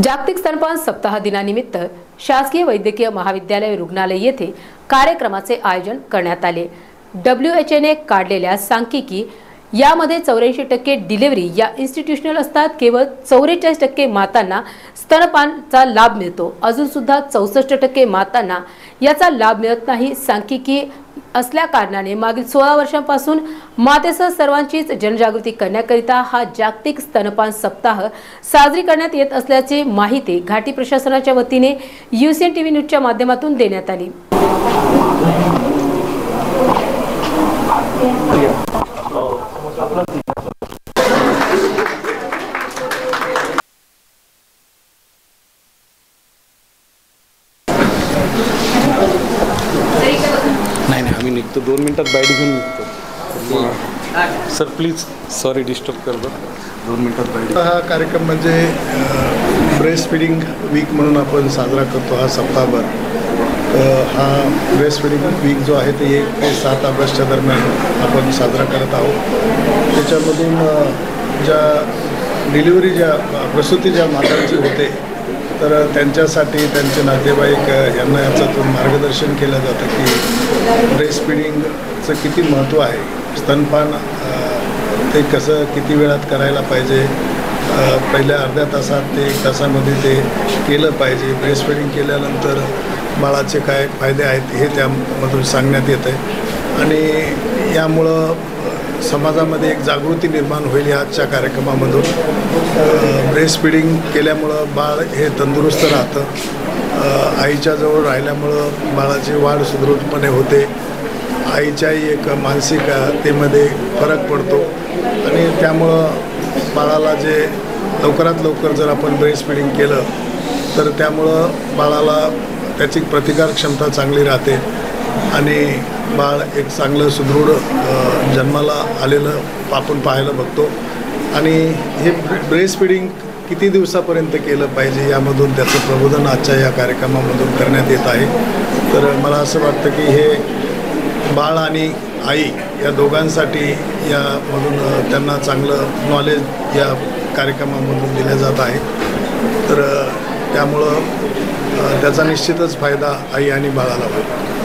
जागतिक स्तनपान सप्ताह दिनानिमित्त शासकीय वैद्यकीय महाविद्यालय रुग्णालय येथे कार्यक्रमाचे आयोजन करण्यात आले. डब्ल्यू एच एने काढलेल्या सांख्यिकी यामध्ये चौऱ्याऐंशी टक्के डिलिव्हरी या इन्स्टिट्यूशनल असतात. केवळ चौवेचाळीस टक्के मातांना स्तनपानचा लाभ मिळतो. अजूनसुद्धा चौसष्ट टक्के मातांना याचा लाभ मिळत नाही. सांख्यिकी असल्या कारणाने मागील सोळा वर्षांपासून मातेसह सर्वांचीच जनजागृती करण्याकरिता हा जागतिक स्तनपान सप्ताह साजरी करण्यात येत असल्याची माहिती घाटी प्रशासनाच्या वतीने युसीएन टीव्ही न्यूजच्या माध्यमातून देण्यात आली. नाही नाही आम्ही निघतो. दोन मिनिटात बाईट घेऊन निघतो. सर प्लीज सॉरी डिस्टर्ब करतो दोन मिनिटात बाईट हा कार्यक्रम म्हणजे ब्रेस्ट फिडिंग वीक म्हणून आपण साजरा करतो हा सप्ताहभर. हा ब्रेस्ट फिडिंग वीक जो आहे ते एक ते सात ऑगस्टच्या दरम्यान आपण साजरा करत आहोत. त्याच्यामधून ज्या डिलिव्हरी ज्या प्रसूती ज्या मातांची होते तर त्यांच्यासाठी त्यांचे नातेवाईक यांना याच्यातून मार्गदर्शन केलं जातं की ब्रेस्ट फिडिंगचं किती महत्त्व आहे. स्तनपान ते कसं किती वेळात करायला पाहिजे? पहिल्या अर्ध्या तासात ते एक तासामध्ये ते केलं पाहिजे. ब्रेस्ट फिडिंग केल्यानंतर बाळाचे काय फायदे आहेत हे त्यामधून सांगण्यात येतं आहे आणि यामुळं समाजामध्ये एक जागृती निर्माण होईल या आजच्या कार्यक्रमामधून. ब्रेस्ट फिडिंग केल्यामुळं बाळ हे तंदुरुस्त राहतं. आईच्या जवळ राहिल्यामुळं बाळाची वाढ सुदृढपणे होते. आईच्याही एक मानसिकतेमध्ये फरक पडतो. आणि त्यामुळं बाळाला जे लवकरात लवकर जर आपण ब्रेस्ट फिडिंग केलं तर त्यामुळं बाळाला त्याची प्रतिकार क्षमता चांगली राहते. आणि बाळ एक चांगलं सुदृढ जन्माला आलेलं आपण पाहायला बघतो. आणि हे ब्रेस्ट फिडिंग किती दिवसापर्यंत केलं पाहिजे यामधून त्याचं प्रबोधन आजच्या या कार्यक्रमामधून करण्यात येत आहे. तर मला असं वाटतं की हे बाळ आणि आई या दोघांसाठी यामधून त्यांना चांगलं नॉलेज या कार्यक्रमामधून दिलं जात आहे. तर त्यामुळं त्याचा निश्चितच फायदा आई आणि बाळाला होईल.